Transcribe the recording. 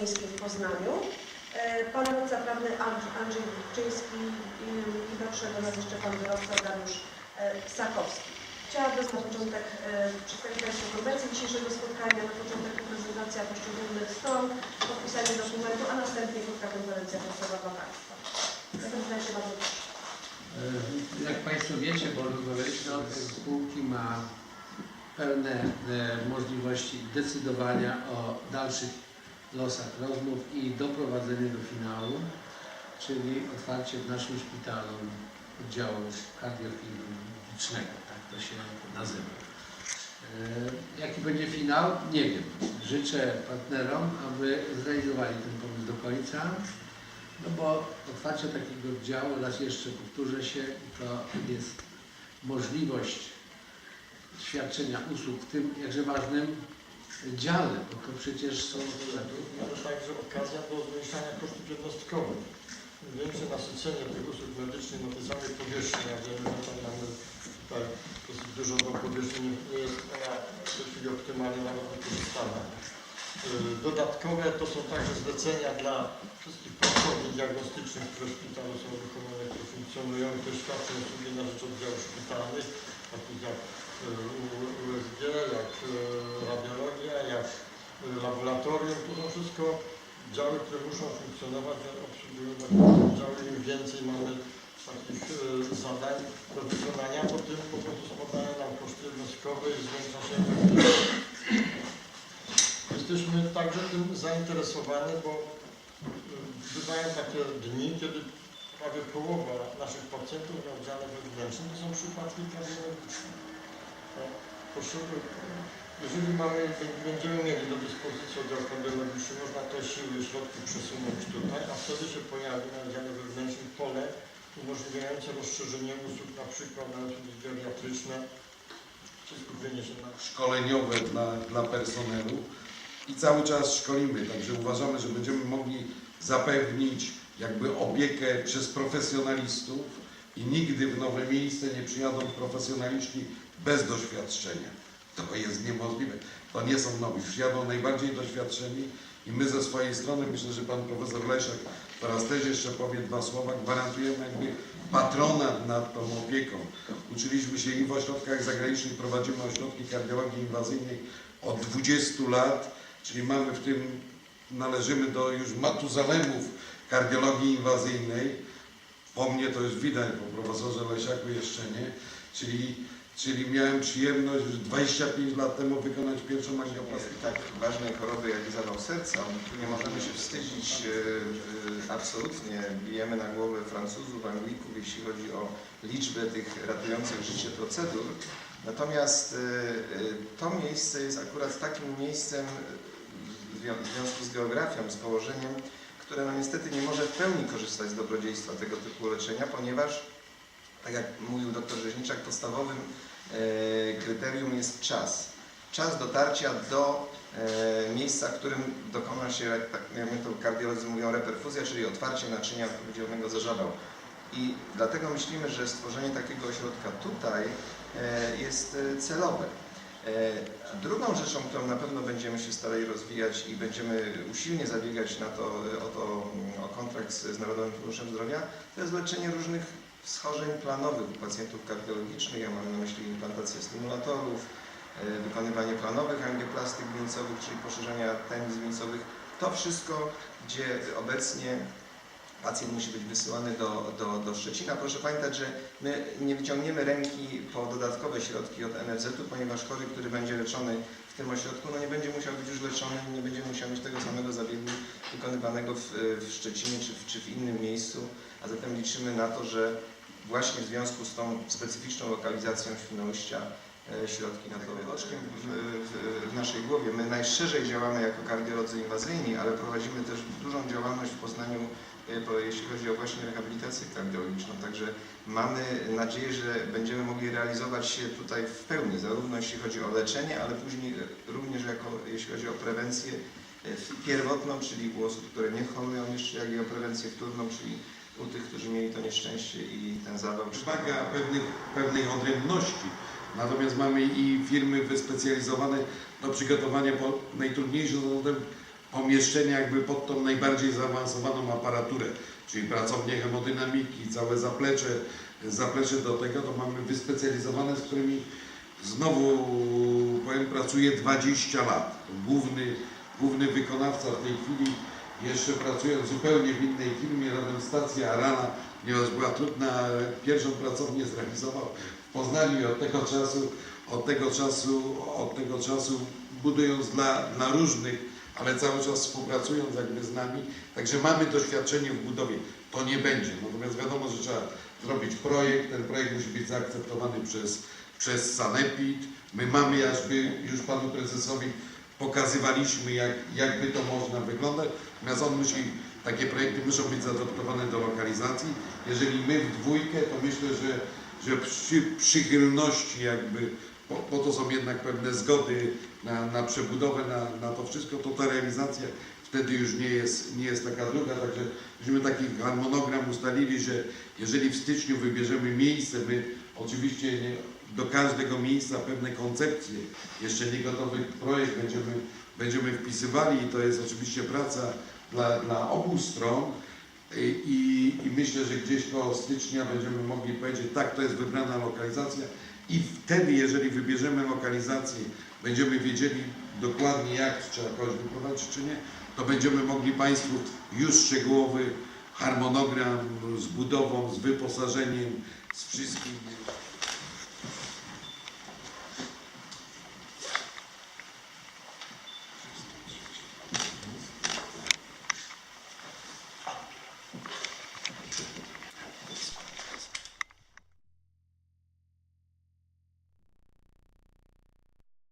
Miejskim w Poznaniu. Pan radca prawny Andrzej Wilczyński i, do nas jeszcze Pan wyrobca Dariusz e, Sakowski. Chciałabym na początek e, przedstawić Państwu konwencję dzisiejszego spotkania, na początek prezentacja poszczególnych stron, podpisanie dokumentu, a następnie krótka konferencja prasowa Państwa. Reprezentancie bardzo proszę. E, Jak Państwo wiecie, Borgowy Środek spółki ma pełne możliwości decydowania o dalszych losach rozmów i doprowadzenie do finału, czyli otwarcie w naszym szpitalu oddziału kardiochirurgicznego, tak to się nazywa. E, Jaki będzie finał? Nie wiem. Życzę partnerom, aby zrealizowali ten pomysł do końca. No bo otwarcie takiego oddziału, raz jeszcze powtórzę się, to jest możliwość świadczenia usług w tym jakże ważnym dziale, bo to przecież są... Ale także okazja do zmniejszania kosztów jednostkowych. Większe nasycenie tych usług medycznych na tej samej powierzchni, ja wiem, że tam mamy tutaj dosyć dużą tą powierzchnię, nie, jest ona w tej chwili optymalnie nawet wykorzystana. Yy, Dodatkowe to są także zlecenia dla wszystkich pracowni diagnostycznych, które w szpitalu są wykonane, które funkcjonują też świadczą usługi na rzecz oddziałów szpitalnych, takich jak yy, USG, jak laboratorium. To są wszystko działy, które muszą funkcjonować, obsługują działy. Im więcej mamy takich yy, zadań do wykonania, to tym po prostu spadają nam koszty jednostkowe i zwiększa się. Jesteśmy także tym zainteresowani, bo y, bywają takie dni, kiedy prawie połowa naszych pacjentów na oddziale wewnętrznym to są przypadki kardiologiczne. Tak? Jeżeli mamy, będziemy mieli do dyspozycji oddział kardiologiczny, można te siły środki przesunąć tutaj, a wtedy się pojawi na oddziale wewnętrznym pole umożliwiające rozszerzenie usług, na przykład na usługi geriatryczne, czy skupienie się na szkoleniowe dla, dla personelu i cały czas szkolimy, także uważamy, że będziemy mogli zapewnić jakby opiekę przez profesjonalistów i nigdy w nowe miejsce nie przyjadą profesjonaliści bez doświadczenia. To jest niemożliwe. To nie są nowi, przyjadą najbardziej doświadczeni i my ze swojej strony, myślę, że pan profesor Leszek teraz też jeszcze powie dwa słowa, gwarantujemy jakby patronat nad tą opieką. Uczyliśmy się i w ośrodkach zagranicznych, prowadzimy ośrodki kardiologii inwazyjnej od 20 lat, czyli mamy w tym, należymy do już matuzalemów kardiologii inwazyjnej. Po mnie to już widać, po profesorze Lesiaku jeszcze nie, czyli, czyli miałem przyjemność już 25 lat temu wykonać pierwszą angioplastikę. tak ważnej choroby jak zawał serca, nie możemy się wstydzić, e, e, absolutnie bijemy na głowę Francuzów, Anglików, jeśli chodzi o liczbę tych ratujących życie procedur. Natomiast e, to miejsce jest akurat takim miejscem w związku z geografią, z położeniem, które no niestety nie może w pełni korzystać z dobrodziejstwa tego typu leczenia, ponieważ, tak jak mówił dr Rzeźniczak, podstawowym e, kryterium jest czas. Czas dotarcia do e, miejsca, w którym dokona się, tak my to kardiolodzy mówią, reperfuzja, czyli otwarcie naczynia odpowiedzialnego za żabał. I dlatego myślimy, że stworzenie takiego ośrodka tutaj e, jest celowe. Drugą rzeczą, którą na pewno będziemy się starali rozwijać i będziemy usilnie zabiegać na to, o, to, o kontrakt z Narodowym Funduszem Zdrowia, to jest leczenie różnych schorzeń planowych u pacjentów kardiologicznych. Ja mam na myśli implantację stymulatorów, e, wykonywanie planowych angioplastyk wieńcowych, czyli poszerzenia tętnic wieńcowych. To wszystko, gdzie obecnie pacjent musi być wysyłany do, do, do Szczecina. Proszę pamiętać, że my nie wyciągniemy ręki po dodatkowe środki od NFZ-u, ponieważ chory, który będzie leczony w tym ośrodku, no nie będzie musiał być już leczony, nie będzie musiał mieć tego samego zabiegu wykonywanego w, w Szczecinie czy czy w innym miejscu, a zatem liczymy na to, że właśnie w związku z tą specyficzną lokalizacją Świnoujścia e, środki na to oczkiem w, w, w naszej głowie. My najszerzej działamy jako kardiolodzy inwazyjni, ale prowadzimy też dużą działalność w Poznaniu, e, jeśli chodzi o właśnie rehabilitację kardiologiczną. Także mamy nadzieję, że będziemy mogli realizować się tutaj w pełni, zarówno jeśli chodzi o leczenie, ale później e, również jako, jeśli chodzi o prewencję pierwotną, czyli u osób, które nie chorują jeszcze, jak i o prewencję wtórną, czyli u tych, którzy mieli to nieszczęście i ten zawał. wymaga pewnych, pewnej odrębności. Natomiast mamy i firmy wyspecjalizowane do przygotowania po najtrudniejszym zawodem pomieszczenia jakby pod tą najbardziej zaawansowaną aparaturę, czyli pracownię hemodynamiki, całe zaplecze, zaplecze do tego, to mamy wyspecjalizowane, z którymi znowu powiem, pracuje 20 lat. Główny, główny wykonawca w tej chwili jeszcze pracując zupełnie w innej firmie, robiąc stację Arana, ponieważ była trudna, ale pierwszą pracownię zrealizował w Poznaniu i od tego czasu, od tego czasu, od tego czasu budując dla, dla różnych, ale cały czas współpracując jakby z nami. Także mamy doświadczenie w budowie. To nie będzie. Natomiast wiadomo, że trzeba zrobić projekt. Ten projekt musi być zaakceptowany przez, przez Sanepid. My mamy jakby już panu prezesowi pokazywaliśmy, jak, jakby to można wyglądać. Natomiast on musi, takie projekty muszą być zaadoptowane do lokalizacji. Jeżeli my w dwójkę, to myślę, że, że przy przychylności jakby, po, po to są jednak pewne zgody na, na przebudowę, na, na to wszystko, to ta realizacja wtedy już nie jest, nie jest taka druga. Także myśmy taki harmonogram ustalili, że jeżeli w styczniu wybierzemy miejsce, my oczywiście nie, do każdego miejsca pewne koncepcje, jeszcze nie gotowy projekt będziemy, będziemy wpisywali i to jest oczywiście praca dla, dla obu stron. I, i, i myślę, że gdzieś koło stycznia będziemy mogli powiedzieć, tak, to jest wybrana lokalizacja. I wtedy, jeżeli wybierzemy lokalizację, będziemy wiedzieli dokładnie, jak trzeba kogoś wyprowadzić, czy nie, to będziemy mogli Państwu już szczegółowy harmonogram z budową, z wyposażeniem, z wszystkim